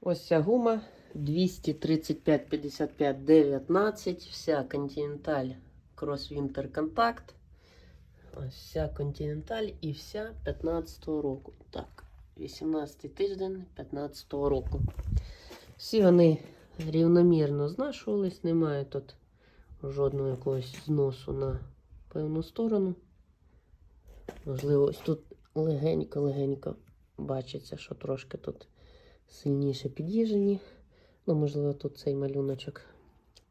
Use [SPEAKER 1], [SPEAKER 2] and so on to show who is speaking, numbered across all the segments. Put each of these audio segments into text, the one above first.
[SPEAKER 1] Ось ця гума 235 55 19. Вся Continental Cross Winter Contact. Ось вся Continental і вся 15-го року. Так, 18 тиждень 15-го року. Всі вони рівномірно знашувались, немає тут жодного якогось зносу на певну сторону. Можливо, ось тут легенько-легенько бачиться, що трошки тут сильніше під'їжджені. Ну, можливо, тут цей малюночок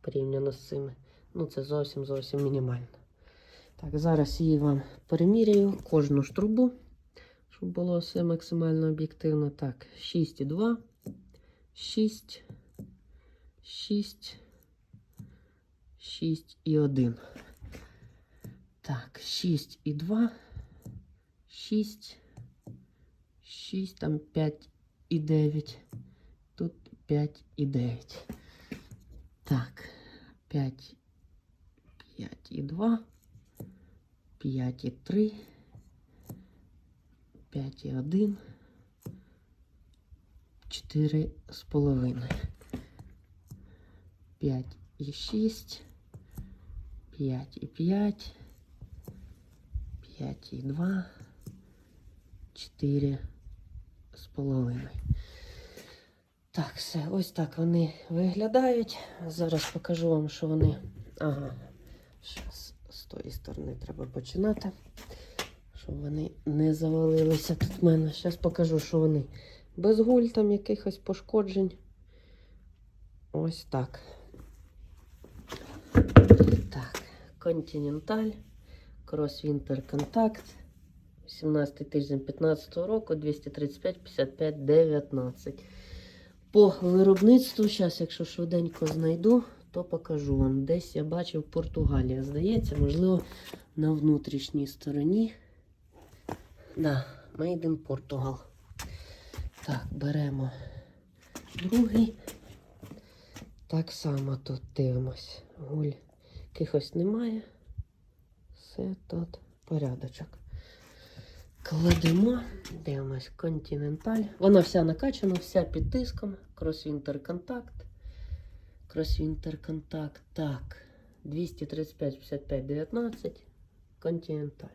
[SPEAKER 1] порівняно з цими. Ну, це зовсім зовсім мінімально. Так, зараз її вам переміряю кожну ж трубу, щоб було все максимально об'єктивно. Так, 6,2, 6, 6, 6 і 1. Так, 6 і 2, 6, 6, там 5 і 9. Тут 5 і 9. Так, 5, 5 і 2, 5 і 3, 5 і 1, 4 з половиною. 5 і 6, 5 і 5, 5 і 2, 4 з половиною. Так, все, ось так вони виглядають. Зараз покажу вам, що вони. Ага, зараз з тої сторони треба починати, щоб вони не завалилися тут в мене. Зараз покажу, що вони без гуль там якихось пошкоджень. Ось так. Так, Continental, Cross Winter Contact. 17 тиждень 15 року, 235, 55, 19. По виробництву, зараз, якщо швиденько знайду, то покажу вам. Десь я бачив Португалія, здається, можливо, на внутрішній стороні. Да, Made in Portugal. Так, беремо другий. Так само тут дивимось. Гуль якихось немає. Все тут порядочок. Кладемо, дивимось, Continental. Вона вся накачана, вся під тиском. Crosswinter Contact. Crosswinter Contact. Так. 235, 55, 19. Continental.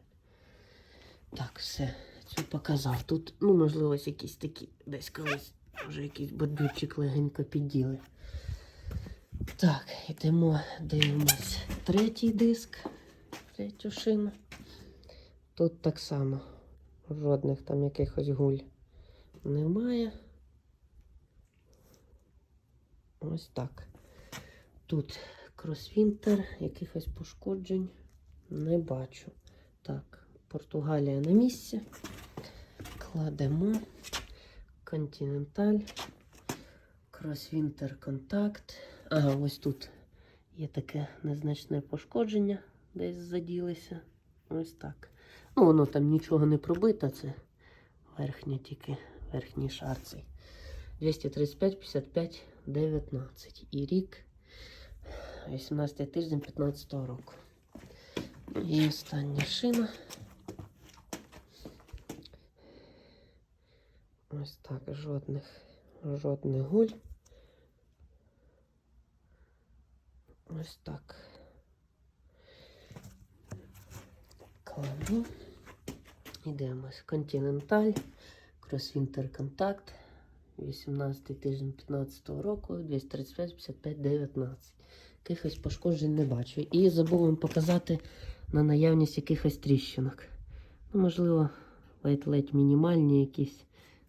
[SPEAKER 1] Так, все. Цю показав. Тут, ну, можливо, якісь такі, десь колись вже якийсь бордюрчик легенько підділи. Так, йдемо, дивимось. Третій диск. Третю шину. Тут так само. Жодних там якихось гуль немає. Ось так. Тут кросвінтер, якихось пошкоджень не бачу. Так, Португалія на місці. Кладемо Континенталь, Кросвінтер Контакт. Ага, ось тут є таке незначне пошкодження, десь заділися. Ось так. Ну, воно там нічого не пробито, це верхня тільки верхній шар цей. 235, 55, 19. І рік 18 тиждень 15 року. І остання шина. Ось так, жодних, жодних гуль. Ось так. Кладу. Йдемось. Continental, Crosswinter Contact. 18 тиждень 15 року, 235, 55, 19. Якихось пошкоджень не бачу. І забув вам показати на наявність якихось тріщинок. Ну, можливо, ледь-ледь мінімальні якісь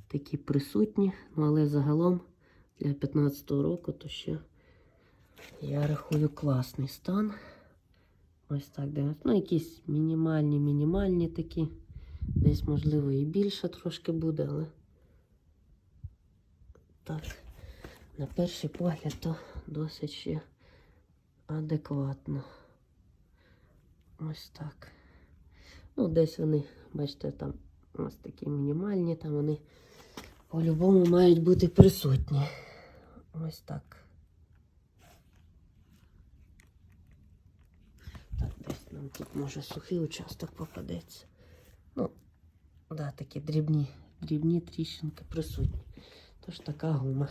[SPEAKER 1] такі присутні. Ну, але загалом для 15 року то ще я рахую класний стан. Ось так дивимось. Ну, якісь мінімальні, мінімальні такі. Десь, можливо, і більше трошки буде, але так, на перший погляд, то досить ще адекватно. Ось так. Ну, десь вони, бачите, там ось такі мінімальні, там вони по-любому мають бути присутні. Ось. Так, десь нам тут може сухий участок попадеться. Ну, да, такі дрібні, дрібні тріщинки присутні. Тож така гума.